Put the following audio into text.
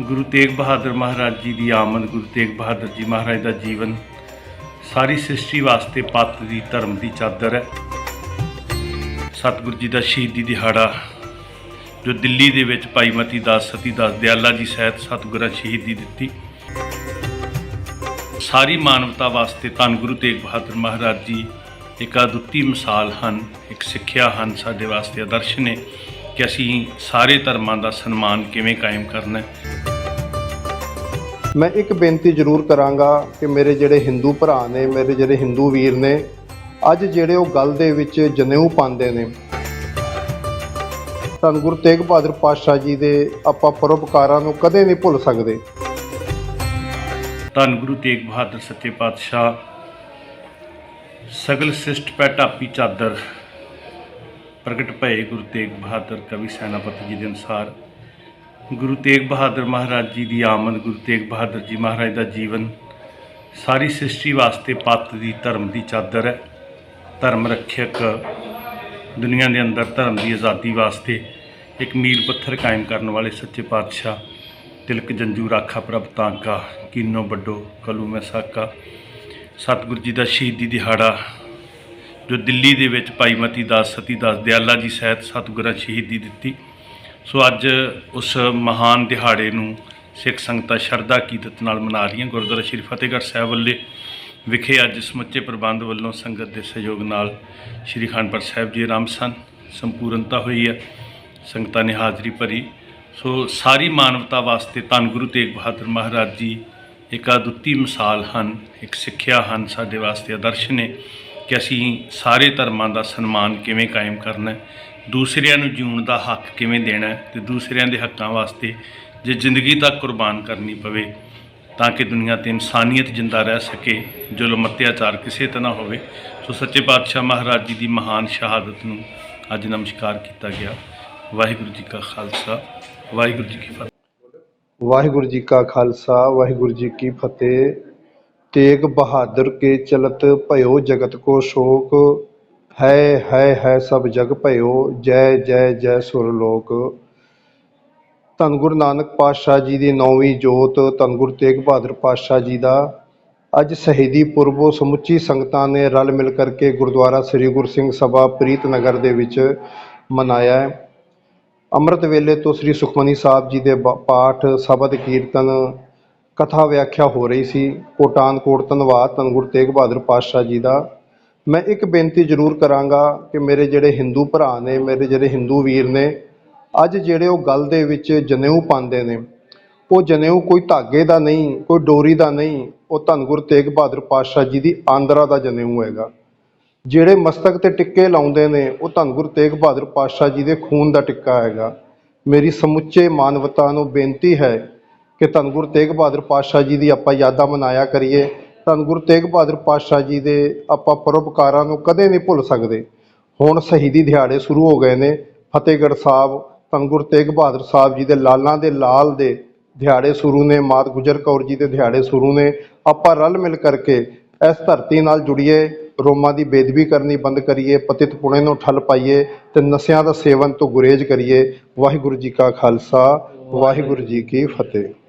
ਗੁਰੂ ਤੇਗ ਬਹਾਦਰ ਮਹਾਰਾਜ ਜੀ ਦੀ ਆਮਦ, ਗੁਰੂ ਤੇਗ ਬਹਾਦਰ ਜੀ ਮਹਾਰਾਜ ਦਾ ਜੀਵਨ ਸਾਰੀ ਸ੍ਰਿਸ਼ਟੀ ਵਾਸਤੇ ਪੱਤ ਦੀ, ਧਰਮ ਦੀ ਚਾਦਰ ਹੈ। ਸਤਿਗੁਰੂ ਜੀ ਦਾ ਸ਼ਹੀਦੀ ਦਿਹਾੜਾ, ਜੋ ਦਿੱਲੀ ਦੇ ਵਿੱਚ ਭਾਈ ਮਤੀ ਦਾਸ, ਸਤੀ ਦਾਸ ਦਿਆਲਾ ਜੀ ਸਹਿਤ ਸਤਿਗੁਰਾਂ ਸ਼ਹੀਦੀ ਦਿੱਤੀ। ਸਾਰੀ ਮਾਨਵਤਾ ਵਾਸਤੇ ਧੰਨ ਗੁਰੂ ਤੇਗ ਬਹਾਦਰ ਮਹਾਰਾਜ ਜੀ, ਇੱਕ ਅਦੁੱਤੀ ਮਿਸਾਲ ਹਨ, ਇੱਕ ਸਿੱਖਿਆ ਹਨ ਸਾਡੇ ਵਾਸਤੇ ਆਦਰਸ਼ ਨੇ। ਕਿ ਅਸੀਂ ਸਾਰੇ ਧਰਮਾਂ ਦਾ ਸਨਮਾਨ ਕਿਵੇਂ ਕਾਇਮ ਕਰਨਾ ਹੈ। ਮੈਂ ਇੱਕ ਬੇਨਤੀ ਜ਼ਰੂਰ ਕਰਾਂਗਾ ਕਿ ਮੇਰੇ ਜਿਹੜੇ ਹਿੰਦੂ ਭਰਾ ਨੇ ਮੇਰੇ ਜਿਹੜੇ ਹਿੰਦੂ ਵੀਰ ਨੇ ਅੱਜ ਜਿਹੜੇ ਉਹ ਗੱਲ ਦੇ ਵਿੱਚ ਜਨੇਊ ਪਾਉਂਦੇ ਨੇ ਧੰਨ ਗੁਰੂ ਤੇਗ ਬਹਾਦਰ ਪਾਤਸ਼ਾਹ ਜੀ ਦੇ ਆਪਾਂ ਪਰਉਪਕਾਰਾਂ ਨੂੰ ਕਦੇ ਨਹੀਂ ਭੁੱਲ ਸਕਦੇ। ਧੰਨ ਗੁਰੂ ਤੇਗ ਬਹਾਦਰ ਸੱਚੇ ਪਾਤਸ਼ਾਹ ਸਗਲ ਸਿਸ਼ਟ ਪੈ ਢਾਪੀ ਚਾਦਰ ਪ੍ਰਗਟ ਭਏ ਗੁਰੂ ਤੇਗ ਬਹਾਦਰ ਕਵੀ ਸੈਨਾਪਤੀ ਜੀ ਦੇ ਅਨੁਸਾਰ, ਗੁਰੂ ਤੇਗ ਬਹਾਦਰ ਮਹਾਰਾਜ ਜੀ ਦੀ ਆਮਦ, ਗੁਰੂ ਤੇਗ ਬਹਾਦਰ ਜੀ ਮਹਾਰਾਜ ਦਾ ਜੀਵਨ ਸਾਰੀ ਸ੍ਰਿਸ਼ਟੀ ਵਾਸਤੇ ਪੱਤ ਦੀ, ਧਰਮ ਦੀ ਚਾਦਰ ਹੈ। ਧਰਮ ਰੱਖਿਅਕ ਦੁਨੀਆ ਦੇ ਅੰਦਰ ਧਰਮ ਦੀ ਆਜ਼ਾਦੀ ਵਾਸਤੇ ਇੱਕ ਮੀਲ ਪੱਥਰ ਕਾਇਮ ਕਰਨ ਵਾਲੇ ਸੱਚੇ ਪਾਤਸ਼ਾਹ ਤਿਲਕ ਜੰਜੂ ਰਾਖਾ ਪ੍ਰਭ ਤਾਂਕਾ, ਕੀਨੋ ਵੱਡੋ ਕਲੂ ਮੈਂ ਸਾਕਾ ਸਤਿਗੁਰੂ ਜੀ ਦਾ ਸ਼ਹੀਦੀ ਦਿਹਾੜਾ ਜੋ ਦਿੱਲੀ ਦੇ ਵਿੱਚ ਭਾਈ ਮਤੀ ਦਾਸ, ਸਤੀ ਦਾਸ ਦਿਆਲਾ ਜੀ ਸਹਿਤ ਸਤਿਗੁਰਾਂ ਸ਼ਹੀਦੀ ਦਿੱਤੀ। ਸੋ ਅੱਜ ਉਸ ਮਹਾਨ ਦਿਹਾੜੇ ਨੂੰ ਸਿੱਖ ਸੰਗਤਾਂ ਸ਼ਰਧਾ ਕੀਰਤ ਨਾਲ ਮਨਾ ਰਹੀਆਂ। ਗੁਰਦੁਆਰਾ ਸ਼੍ਰੀ ਫਤਿਹਗੜ੍ਹ ਸਾਹਿਬ ਵੱਲੇ ਵਿਖੇ ਅੱਜ ਸਮੁੱਚੇ ਪ੍ਰਬੰਧ ਵੱਲੋਂ ਸੰਗਤ ਦੇ ਸਹਿਯੋਗ ਨਾਲ ਸ਼੍ਰੀ ਅਖੰਡਪੁਰ ਸਾਹਿਬ ਜੀ ਆਰੰਭ ਸਨ। ਸੰਪੂਰਨਤਾ ਹੋਈ ਹੈ। ਸੰਗਤਾਂ ਨੇ ਹਾਜ਼ਰੀ ਭਰੀ। ਸੋ ਸਾਰੀ ਮਾਨਵਤਾ ਵਾਸਤੇ ਧੰਨ ਗੁਰੂ ਤੇਗ ਬਹਾਦਰ ਮਹਾਰਾਜ ਜੀ ਇੱਕ ਅਦੁੱਤੀ ਮਿਸਾਲ ਹਨ, ਇੱਕ ਸਿੱਖਿਆ ਹਨ ਸਾਡੇ ਵਾਸਤੇ ਆਦਰਸ਼ ਨੇ। ਕਿ ਅਸੀਂ ਸਾਰੇ ਧਰਮਾਂ ਦਾ ਸਨਮਾਨ ਕਿਵੇਂ ਕਾਇਮ ਕਰਨਾ ਹੈ, ਦੂਸਰਿਆਂ ਨੂੰ ਜਿਉਣ ਦਾ ਹੱਕ ਕਿਵੇਂ ਦੇਣਾ ਹੈ ਤੇ ਦੂਸਰਿਆਂ ਦੇ ਹੱਕਾਂ ਵਾਸਤੇ ਜੇ ਜ਼ਿੰਦਗੀ ਤੱਕ ਕੁਰਬਾਨ ਕਰਨੀ ਪਵੇ ਤਾਂ ਕਿ ਦੁਨੀਆ ਤੇ ਇਨਸਾਨੀਅਤ ਜਿੰਦਾ ਰਹਿ ਸਕੇ, ਜ਼ੁਲਮ, ਅਤਿਆਚਾਰ ਕਿਸੇ ਤਰ੍ਹਾਂ ਹੋਵੇ। ਸੋ ਸੱਚੇ ਪਾਤਸ਼ਾਹ ਮਹਾਰਾਜ ਜੀ ਦੀ ਮਹਾਨ ਸ਼ਹਾਦਤ ਨੂੰ ਅੱਜ ਨਮਸਕਾਰ ਕੀਤਾ ਗਿਆ। ਵਾਹਿਗੁਰੂ ਜੀ ਕਾ ਖਾਲਸਾ, ਵਾਹਿਗੁਰੂ ਜੀ ਕੀ ਫਤਿਹ। ਵਾਹਿਗੁਰੂ ਜੀ ਕਾ ਖਾਲਸਾ, ਵਾਹਿਗੁਰੂ ਜੀ ਕੀ ਫਤਿਹ। ਤੇਗ ਬਹਾਦਰ ਕੇ ਚਲਤ ਭਇਓ ਜਗਤ ਕੋ ਸ਼ੋਕ। ਹੈ ਹੈ ਹੈ ਸਭ ਜਗ ਭਇਓ, ਜੈ ਜੈ ਜੈ ਸੁਰ ਲੋਕ। ਧੰਨ ਗੁਰੂ ਨਾਨਕ ਪਾਤਸ਼ਾਹ ਜੀ ਦੀ ਨੌਵੀਂ ਜੋਤ, ਧੰਨ ਗੁਰੂ ਤੇਗ ਬਹਾਦਰ ਪਾਤਸ਼ਾਹ ਜੀ ਦਾ। ਅੱਜ ਸ਼ਹੀਦੀ ਪੁਰਬੋ ਸਮੁੱਚੀ ਸੰਗਤਾਂ ਨੇ ਰਲ ਮਿਲ ਕਰਕੇ ਗੁਰਦੁਆਰਾ ਸ੍ਰੀ ਗੁਰੂ ਸਿੰਘ ਸਭਾ ਪ੍ਰੀਤ ਨਗਰ ਦੇ ਵਿੱਚ ਮਨਾਇਆ ਹੈ। ਅੰਮ੍ਰਿਤ ਵੇਲੇ ਤੋਂ ਸ੍ਰੀ ਸੁਖਮਨੀ ਸਾਹਿਬ ਜੀ ਦੇ ਬ- ਪਾਠ, ਸ਼ਬਦ ਕੀਰਤਨ ਕਥਾ ਵਿਆਖਿਆ ਹੋ ਰਹੀ ਸੀ। ਕੋਟਾਨ ਕੋਟ ਧੰਨਵਾਦ, ਧੰਨ ਗੁਰੂ ਤੇਗ ਬਹਾਦਰ ਪਾਤਸ਼ਾਹ ਜੀ ਦਾ। ਮੈਂ ਇੱਕ ਬੇਨਤੀ ਜ਼ਰੂਰ ਕਰਾਂਗਾ ਕਿ ਮੇਰੇ ਜਿਹੜੇ ਹਿੰਦੂ ਭਰਾ ਨੇ, ਮੇਰੇ ਜਿਹੜੇ ਹਿੰਦੂ ਵੀਰ ਨੇ, ਅੱਜ ਜਿਹੜੇ ਉਹ ਗੱਲ ਦੇ ਵਿੱਚ ਜਨੇਊ ਪਾਉਂਦੇ ਨੇ, ਉਹ ਜਨੇਊ ਕੋਈ ਧਾਗੇ ਦਾ ਨਹੀਂ, ਕੋਈ ਡੋਰੀ ਦਾ ਨਹੀਂ, ਉਹ ਧੰਨ ਗੁਰੂ ਤੇਗ ਬਹਾਦਰ ਪਾਤਸ਼ਾਹ ਜੀ ਦੀ ਆਂਦਰਾ ਦਾ ਜਨੇਊ ਹੈਗਾ। ਜਿਹੜੇ ਮਸਤਕ ਤੇ ਟਿੱਕੇ ਲਾਉਂਦੇ ਨੇ, ਉਹ ਧੰਨ ਗੁਰੂ ਤੇਗ ਬਹਾਦਰ ਪਾਤਸ਼ਾਹ ਜੀ ਦੇ ਖੂਨ ਦਾ ਟਿੱਕਾ ਹੈਗਾ। ਮੇਰੀ ਸਮੁੱਚੇ ਮਾਨਵਤਾ ਨੂੰ ਬੇਨਤੀ ਹੈ ਕਿ ਧੰਨ ਗੁਰੂ ਤੇਗ ਬਹਾਦਰ ਪਾਤਸ਼ਾਹ ਜੀ ਦੀ ਆਪਾਂ ਯਾਦਾਂ ਮਨਾਇਆ ਕਰੀਏ। ਧੰਨ ਗੁਰੂ ਤੇਗ ਬਹਾਦਰ ਪਾਤਸ਼ਾਹ ਜੀ ਦੇ ਆਪਾਂ ਪਰਉਪਕਾਰਾਂ ਨੂੰ ਕਦੇ ਨਹੀਂ ਭੁੱਲ ਸਕਦੇ। ਹੁਣ ਸ਼ਹੀਦੀ ਦਿਹਾੜੇ ਸ਼ੁਰੂ ਹੋ ਗਏ ਨੇ। ਫਤਿਹਗੜ੍ਹ ਸਾਹਿਬ, ਧੰਨ ਗੁਰੂ ਤੇਗ ਬਹਾਦਰ ਸਾਹਿਬ ਜੀ ਦੇ ਲਾਲਾਂ ਦੇ ਲਾਲ ਦੇ ਦਿਹਾੜੇ ਸ਼ੁਰੂ ਨੇ। ਮਾਤ ਗੁਜਰ ਕੌਰ ਜੀ ਦੇ ਦਿਹਾੜੇ ਸ਼ੁਰੂ ਨੇ। ਆਪਾਂ ਰਲ ਮਿਲ ਕਰਕੇ ਇਸ ਧਰਤੀ ਨਾਲ ਜੁੜੀਏ, ਰੋਮਾਂ ਦੀ ਬੇਦਬੀ ਕਰਨੀ ਬੰਦ ਕਰੀਏ, ਪਤਿਤ ਪੁਣੇ ਨੂੰ ਠੱਲ ਪਾਈਏ ਤੇ ਨਸ਼ਿਆਂ ਦਾ ਸੇਵਨ ਤੋਂ ਗੁਰੇਜ਼ ਕਰੀਏ। ਵਾਹਿਗੁਰੂ ਜੀ ਕਾ ਖਾਲਸਾ, ਵਾਹਿਗੁਰੂ ਜੀ ਕੀ ਫਤਿਹ।